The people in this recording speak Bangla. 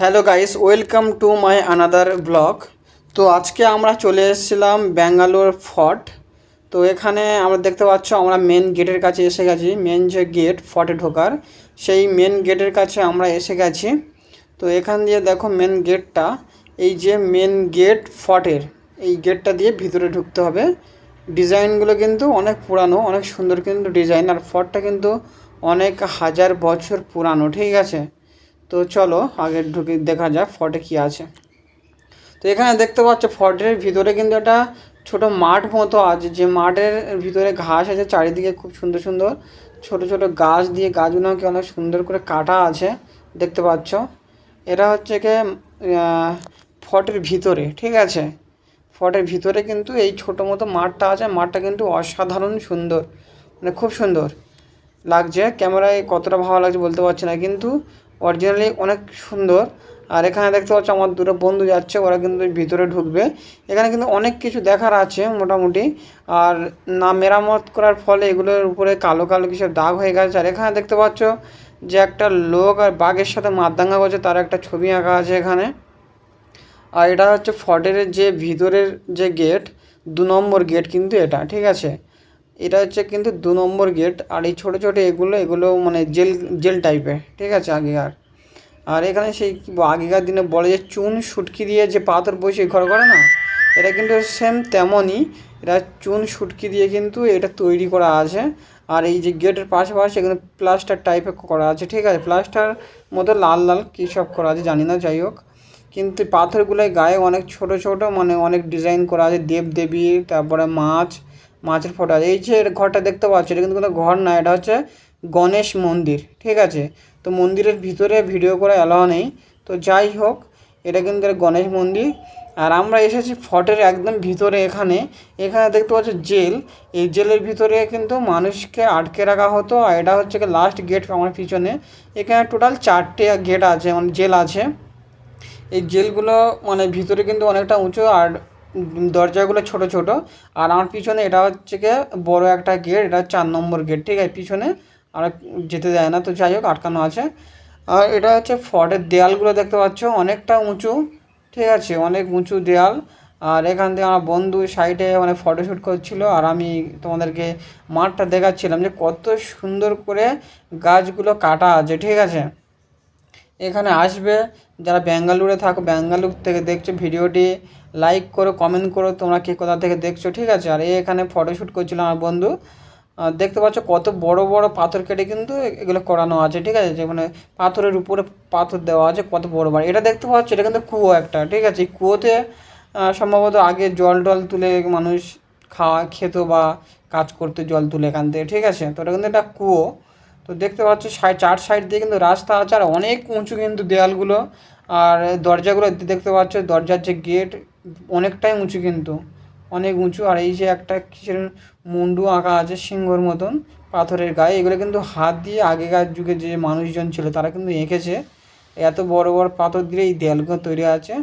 Hello guys welcome to my another blog তো আজকে আমরা চলে এসেছিলাম ব্যাঙ্গালোর ফর্ট তো এখানে আমরা দেখতে পাচ্ছ আমরা মেন গেটের কাছে এসে গেছি। মেন যে গেট ফর্টে ঢোকার, সেই মেন গেটের কাছে আমরা এসে গেছি। তো এখান দিয়ে দেখো মেন গেটটা এই যে মেন গেট ফর্টের এই গেটটা দিয়ে ভিতরে ঢুকতে হবে। ডিজাইনগুলো কিন্তু অনেক পুরানো, অনেক সুন্দর কিন্তু ডিজাইন আর ফর্টটা কিন্তু অনেক হাজার বছর পুরানো, ঠিক আছে? তো চলো, আগে ঢুকে দেখা যাক ফটে কী আছে। তো এখানে দেখতে পাচ্ছ ফর্টের ভিতরে কিন্তু একটা ছোট মাঠ মতো আছে। যে মাঠের ভিতরে ঘাস আছে, চারিদিকে খুব সুন্দর সুন্দর ছোট ছোট গাছ দিয়ে গাছগুলোকে অনেক সুন্দর করে কাটা আছে, দেখতে পাচ্ছ। এটা হচ্ছে কি ফটের ভিতরে, ঠিক আছে? ফটের ভিতরে কিন্তু এই ছোটো মতো মাঠটা আছে। মাঠটা কিন্তু অসাধারণ সুন্দর মানে খুব সুন্দর লাগছে। ক্যামেরায় কতটা ভালো লাগছে বলতে পারছি না, কিন্তু অরিজিনালি অনেক সুন্দর। আর এখানে দেখতে পাচ্ছ আমার দুটো বন্ধু যাচ্ছে, ওরা কিন্তু ভিতরে ঢুকবে। এখানে কিন্তু অনেক কিছু দেখার আছে মোটামুটি। আর না, মেরামত করার ফলে এগুলোর উপরে কালো কালো কিছু দাগ হয়ে গেছে। আর এখানে দেখতে পাচ্ছ যে একটা লোক আর বাঘের সাথে মারদাঙ্গা করছে, তার একটা ছবি আঁকা আছে এখানে। আর এটা হচ্ছে ফর্টের যে ভিতরের যে গেট দু নম্বর গেট কিন্তু এটা, ঠিক আছে? এটা হচ্ছে কিন্তু দু নম্বর গেট আর এই ছোটো ছোটো এগুলো এগুলো মানে জেল জেল টাইপের ঠিক আছে, আগেকার। আর এখানে সেই আগেকার দিনে বলে যে চুন, সুটকি দিয়ে যে পাথর বসে ঘর করে না, এটা কিন্তু সেম তেমনই, এটা চুন, সুটকি দিয়ে কিন্তু এটা তৈরি করা আছে। আর এই যে গেটের পাশাপাশি এখানে প্লাস্টার টাইপের করা আছে, ঠিক আছে প্লাস্টার মতো লাল লাল কী সব করা আছে জানি না, যাই হোক। কিন্তু পাথরগুলোয় গায়ে অনেক ছোট ছোট মানে অনেক ডিজাইন করা আছে দেব দেবী তারপরে মাছ মাছের ফটো আছে। এই যে ঘরটা দেখতে পাচ্ছ, এটা কিন্তু কোনো ঘর না, এটা হচ্ছে গণেশ মন্দির, ঠিক আছে? তো মন্দিরের ভিতরে ভিডিও করা অ্যালাও নেই। তো যাই হোক, এটা কিন্তু গণেশ মন্দির। আর আমরা এসেছি ফটের একদম ভিতরে এখানে। এখানে দেখতে পাচ্ছ জেল। এই জেলের ভিতরে কিন্তু মানুষকে আটকে রাখা হতো। আর এটা হচ্ছে লাস্ট গেট আমার পিছনে। এখানে টোটাল চারটে গেট আছে মানে জেল আছে। এই জেলগুলো মানে ভিতরে কিন্তু অনেকটা উঁচু। আর দরজাগুলো ছোট ছোট। আর আমার পিছনে এটা হচ্ছে গিয়ে বড় একটা গেট, এটা চার নম্বর গেট, ঠিক আছে? পিছনে আর যেতে দেয় না, তো যাই হোক, আটকানো আছে। আর এটা হচ্ছে ফর্টের দেয়ালগুলো দেখতে পাচ্ছ, অনেকটা উঁচু, ঠিক আছে? অনেক উঁচু দেয়াল। আর এখান থেকে আমার বন্ধু সাইডে মানে ফটোশ্যুট করছিল, আর আমি তোমাদেরকে মাঠটা দেখাচ্ছিলাম যে কত সুন্দর করে গাছগুলো কাটা আছে, ঠিক আছে? এখানে আসবে। যারা ব্যাঙ্গালুরে থাকো, ব্যাঙ্গালুর থেকে দেখছ ভিডিওটি লাইক করো কমেন্ট করো, তোমরা কে কোথা থেকে দেখছ, ঠিক আছে? আর এখানে ফটোশ্যুট করছিল আমার বন্ধু। দেখতে পাচ্ছ কত বড় বড় পাথর কেটে কিন্তু এগুলো করানো আছে, ঠিক আছে? যে মানে পাথরের উপরে পাথর দেওয়া আছে, কত বড় বড়। এটা দেখতে পাচ্ছ, এটা কিন্তু কুয়ো একটা, ঠিক আছে? এই কুয়োতে সম্ভবত আগে জল টল তুলে মানুষ খাওয়া, খেত বা কাজ করতে জল তুলে এখান থেকে, ঠিক আছে? তো এটা কিন্তু একটা কুয়ো। তো দেখতে পাচ্ছ চার সাইড দিয়ে কিন্তু রাস্তা আছে আর অনেক উঁচু কিন্তু দেয়ালগুলো। আর দরজাগুলো দেখতে পাচ্ছ, দরজার যে গেট অনেকটাই উঁচু কিন্তু, অনেক উঁচু। আর এই যে একটা কিসের মুন্ডু আঁকা আছে সিংহর মতন, পাথরের গায়ে। এগুলো কিন্তু হাত দিয়ে আগেকার যুগে যে মানুষজন ছিল, তারা কিন্তু এঁকেছে। এত বড় বড় পাথর দিয়ে এই দেয়ালগুলো তৈরি আছে।